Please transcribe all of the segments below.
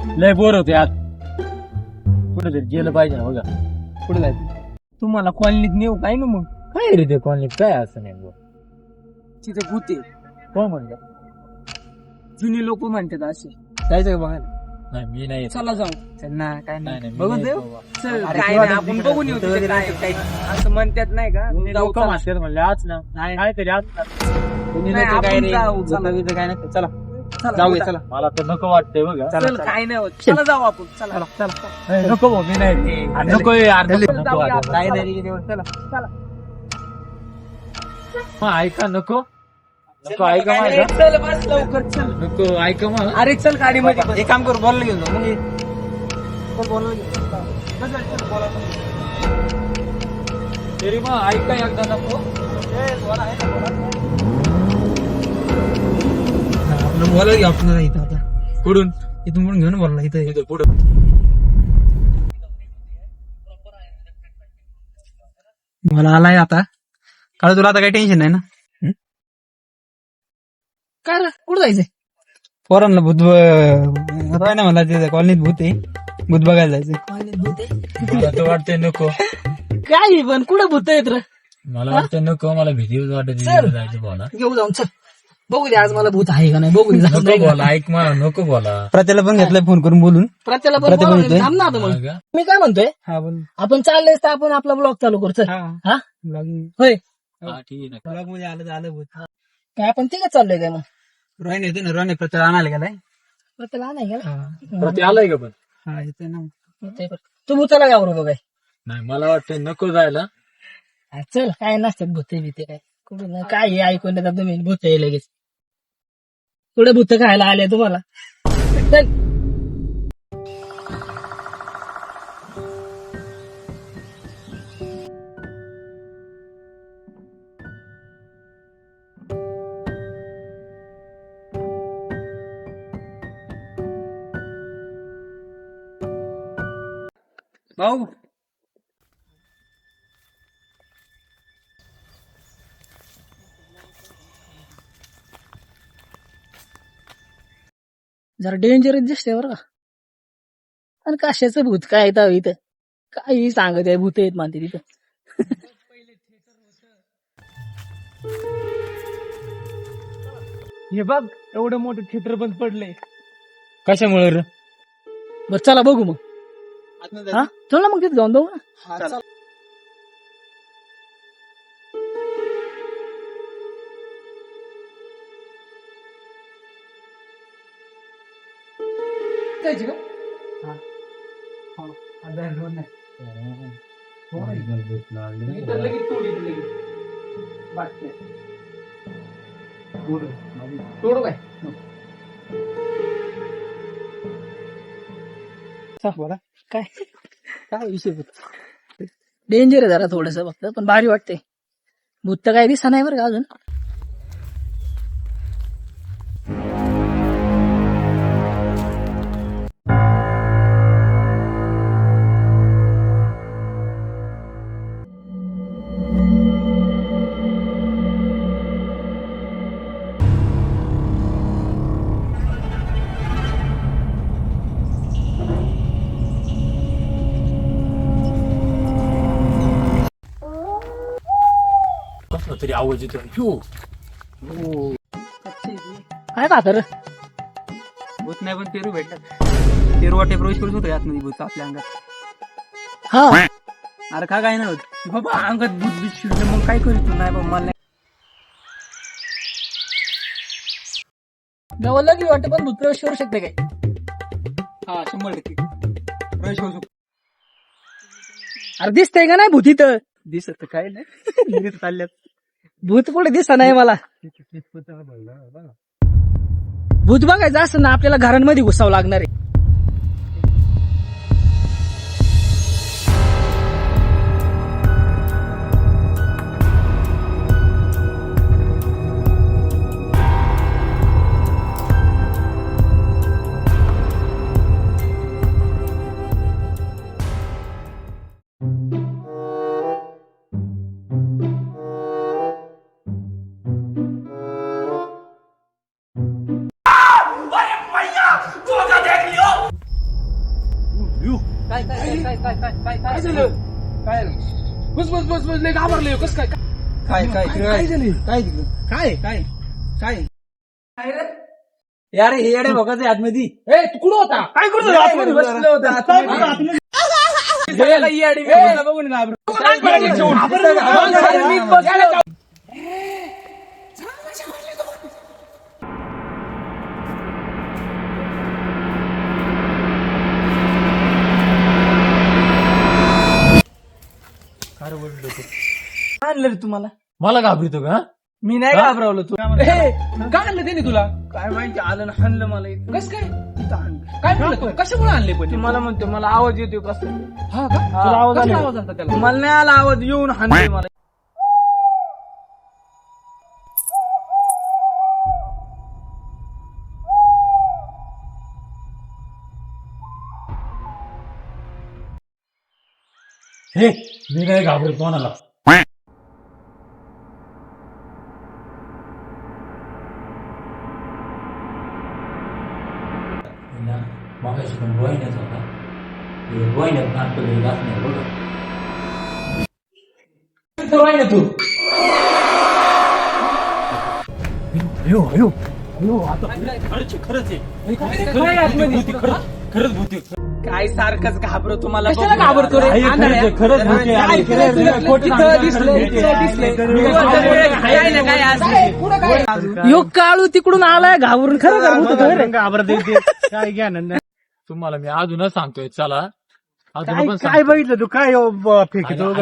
लय बोर होते आज. कुठे तरी गेलं पाहिजे ना बघा. कुठे जायचं? तुम्हाला कॉलनीत नेऊ काय ना मग? काय रे ते कॉलनीत काय असं नाही बुवा? तिथे भूते कोण म्हणलं? जुनी लोक म्हणतात असे. जायचं का बघायला? नाही मी नाही येत. चला जाऊ. ना काय नाही. नाही मी बघून नाही देऊ येत बाबा. चल अरे काय किंवा नाही आपण तिकडे बघून येऊ तिथे काय काय. असं म्हणतात नाही का? जाऊ लोक चला. म्हणतात म्हणले आज ना. नाही. काहीतरी आज ना. कोणी नाही, काय आपण जाऊ, चला. बितं काय नाही. चला, जाऊया चला. चला. मला तर नको वाटतंय बघा. चल काय नाही होत चला जाऊ आपण चला चला. ए, नको भाऊ, मी नाही. अरे, नको यार, नको- नको जाऊया वाटत. आपण. काय नाही रे, चला. मग ऐका नको. नको ऐका माझं. चल बस लवकर चल. नको ऐका मग अरे चल गाडी मध्ये एक काम करू बोलायला घेऊन जाऊ मग ये. चल, बोलायला तरी मग ऐका एकदा नको. हा, आपण इथं आता. कुठून? इथून पण घेऊन बोलला इथं. इथं पुढं. मला आलाय आता. काळ तुला आता काही टेन्शन नाही ना? काय रे? कुठं जायचंय? पोरांना भूत ब- काय नाही मला तिथे कॉलनीत भूत आहे. भूत बघायला जायचं मला तर वाटतंय नको. काय पण कुठं भूत येत रे? मला वाटतं नको मला भीती वाटत. जायचं बोला घेऊ जाऊन चल. बघू दे आज मला भूत आहे का नाही बघू दे नको बोला ऐक मला नको बोला. प्रत्येला पण घेतलाय फोन करून बोलून. प्रत्येला पण प्रत्येक बोलावं बोलतोय. लागेल. थांब ना आता मग. हा का? मी काय म्हणतोय? हा बोल. आपण चाललंय तर आपण आपला ब्लॉग चालू करू चल. हा. हा? ब्लॉगिंग होय. हा, ठीक आहे. ब्लॉगमध्ये आलं तर आलं भूत. काय आपण तिघ चाललोय काय मग? रोहिणी येते ना रोहिणी प्रत्येला आणायला गेलाय. प्रत्येला नाही गेला? हा. प्रति आलाय का पण? हा येते ना ते बरं. तू भूताला काय बरोबर काय नाही मला वाटतं नको जायला. हा, चल काय नसतात भूते बिते काय. काय हे ऐकून येतात तुम्ही भूत आहे लगेच. कुठे भूत खायला आले तुम्हाला. भाऊ जरा डेंजरस दिसते बरं का. आणि कशाचं भूत काय येतं इथं? काही सांगत आहे भूत येत मानते तिथं. हे बघ एवढं मोठं थिएटर बंद पडलंय. कशामुळे रे? बरं चला बघू मग. हा? चल ना मग तिथे जाऊन बघू ना. जायची का? मी तर लगेच तोडी इथं लगेच. बाटल्या. तोडू काय बोला काय काय विषय डेंजर आहे जरा थोडस फक्त पण भारी वाटते भूत तर काय दिसा नाही बरं का अजून तरी आवाज येतो ह्यो. काय खातर भूत नाही पण पेरू भेटतात. पेरू वाटे प्रवेश करू शकतो आतमध्ये भूत आपल्या अंगात? हा. अरे का काय नाही होत बाबा अंगात भूत बीत शिरलं मग काय करीत नाही बाबा मला गावाला की वाटतं पण भूत प्रवेश करू शकते काय? हा शंभर टक्के. प्रवेश करू शकतो. अरे दिसतंय का नाही भूत इथं? दिसत तर काय नाही. लगेच चालल्यात. भूत पुढे दिसा नाही मला. भूत बघायचं असं ना आपल्याला घरांमध्ये घुसावं लागणार आहे. बस बस लय घाबरले कस काय काय काय काय झाले काय काय काय काय यार हे येडे बघायचं आतमध्ये ए तू कुठं होता काय करत आतमध्ये बसलो होतो आतमध्ये? बघून घाबरू काय करायचं जेवण? अरे मी बसलो. आणलं रे तुम्हाला? मला घाबरतो का मी नाही घाबरवलं तू काय आणलं त्याने तुला? काय माहिती आलं ना हाणलं मला इथं. कस काय? काय म्हणलं तू? कशामुळे आणले पण ते? मला म्हणतो मला आवाज येतो कसं हा का? तुला आवाज कसला आला? आवाज त्याला? मला नाही आला आवाज येऊन हाणले मला. हे मी नाही घाबरत कोणाला. मागाशी पण रोहिण्याच होता रोहिण्यात नाटक दाखणार बघा आहे ना तू अयो अयो अयो आता खरंच खरंच आहे काय खरंच भूती सारखंच घाबरो तुम्हाला. घाबरतो रे? खरंच आज? यो काळू तिकडून आलाय घाबरून खरं घाबरतो काय घ्या तुम्हाला मी अजूनच सांगतोय चला. अजून पण काय. बघितलं तू? काय हो, ब- फेकीतो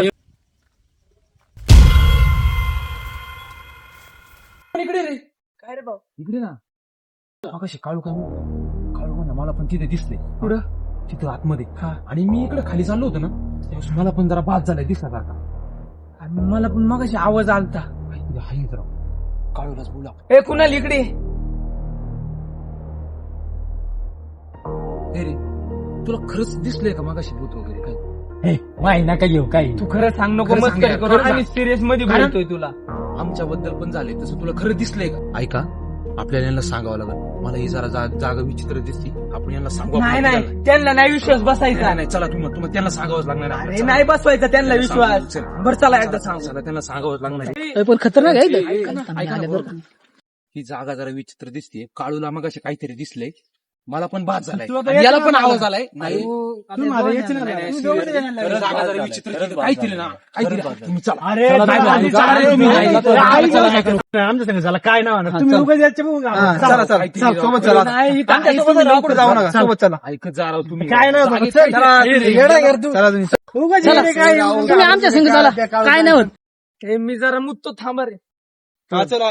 इकडे रे? काय रे भाऊ? इकडे ना. कशी काळू काय काळू म्हणा मला पण तिथे दिसले. कुठं? तिथं आतमध्ये. आणि मी इकडे खाली चाललो होतो ना त्यावेळेस मला पण जरा बाद झालाय दिसला सारखा आणि मला पण मगाशी आवाज आलता. इकडे हाय जरा. काळूलाच बोला ए कुणाल इकडे? रे तुला खरंच दिसलंय का मागाशी भूत वगैरे काय हे, माही नका घेऊ काही तू खरं सांग नको खरं सांग करू खरं सांग. सिरियसमध्ये कारण- बोलतोय तुला आमच्याबद्दल पण झालंय तसं तुला खरं दिसलंय का ऐका आपल्याला यांना सांगावं लागेल मला ही जरा जा- जागा विचित्र दिसती आपण यांना सांगू नाही नाही. त्यांना नाही विश्वास बसायचा नाही, चला तुम्हाला तुम्हाला त्यांना सांगावंच लागणार आहे. अरे चला. नाही बसवायचा त्यांना विश्वास. बरं चला एकदा सांग चला त्यांना सांगावंच लागणार आहे. पण खतरनाक आहे. ऐका ना, ऐका ना, आले बरं बरं. का? ही जागा जरा विचित्र दिसते काळूला मग असे काहीतरी दिसलंय मला पण बाद झालाय आणि याला पण आवाज आलाय नाही तू माझ्या याच्या नादाला- नाही, तू serious. दोघं जणांना खरं लागला. जागा जरा विचित्र दिसते. काहीतरी ना काहीतरी तुम्ही चला अरे चला, चला, चला, आधी चला, चला, चला, तुम्ही चला, ऐका. चला, ऐका. चला, चला, चला. आमच्या संग चला काय नाव ना हा, तुम्ही चला. उगाच याच्या बघून घाबरा. चला, चला. काहीतरी चल, सोबत चला. नाही, इथं आमच्यासोबत जाऊ नका सोबत चला ऐकत जा राव तुम्ही काय नाव जागेत चल, चला, ये रे, येडा येडा कर तू. चला तुम्ही. उगाच चला. येडे काय तुम्ही आमच्या संग चला काय नाही होत हे मी जरा मुत्तो थांबा रे हा, चला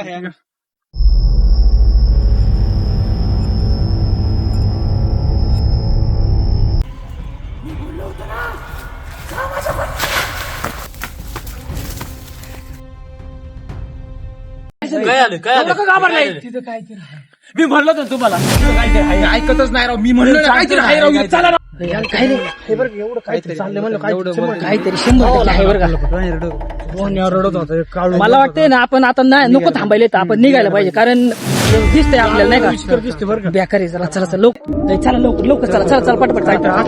काय आलं? काय आलं? घाबरलाय? तिथं काय ते मी म्हणलं होतं तुम्हाला तिथं काहीतरी आहे. हे ऐकतच नाही राव. मी म्हणलं ना, काहीतरी आहे राव? चला नाही हे बरं का, एवढं काहीतरी चाललंय? म्हणलं काय शंभर- काहीतरी शंभर टक्के आहे बरं का? दोन यावर रडत होता एक काळू मला वाटतंय ना आपण आता नाही नको थांबायला तर आपण निघायला पाहिजे. कारण दिसतंय आपल्याला नाही का? दिसते बरं का? बेकार आहे चला चला चला लोक चला लवकर लवकर चला चला चला पटपट चला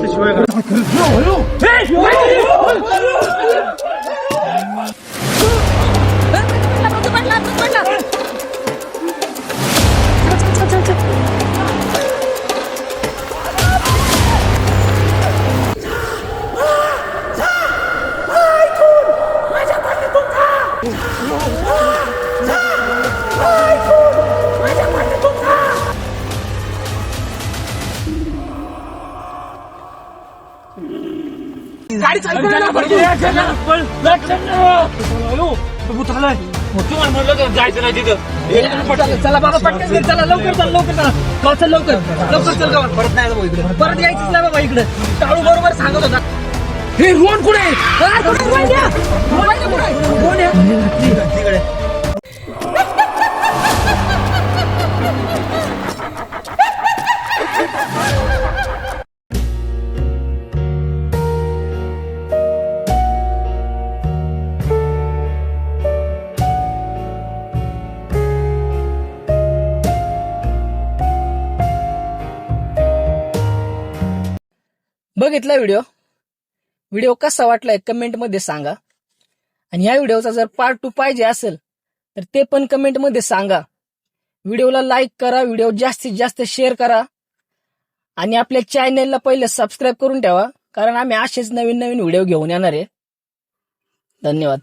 लवकर. तुम्हाला म्हणलं जायचं नाही तिथं. चला, चला बाबा पटकन चल, चला लवकर चल लवकर चला. चल लवकर. लवकर चल गावात. परत नाही जाऊ इकडे. परत यायचंच नाही बाबा इकडे. टाळू बरोबर सांगत होता. हे रोहन कुठे आहे? आ, कुठे आहे? बघितला व्हिडिओ? व्हिडिओ कसा वाटलाय कमेंटमध्ये सांगा. आणि या व्हिडिओचा जर पार्ट टू पाहिजे असेल तर ते पण कमेंटमध्ये सांगा. व्हिडिओला लाईक करा व्हिडिओ जास्तीत जास्त शेअर करा. आणि आपल्या चॅनेलला पहिले सबस्क्राईब करून ठेवा कारण आम्ही असेच नवीन नवीन व्हिडिओ घेऊन येणार आहे. धन्यवाद.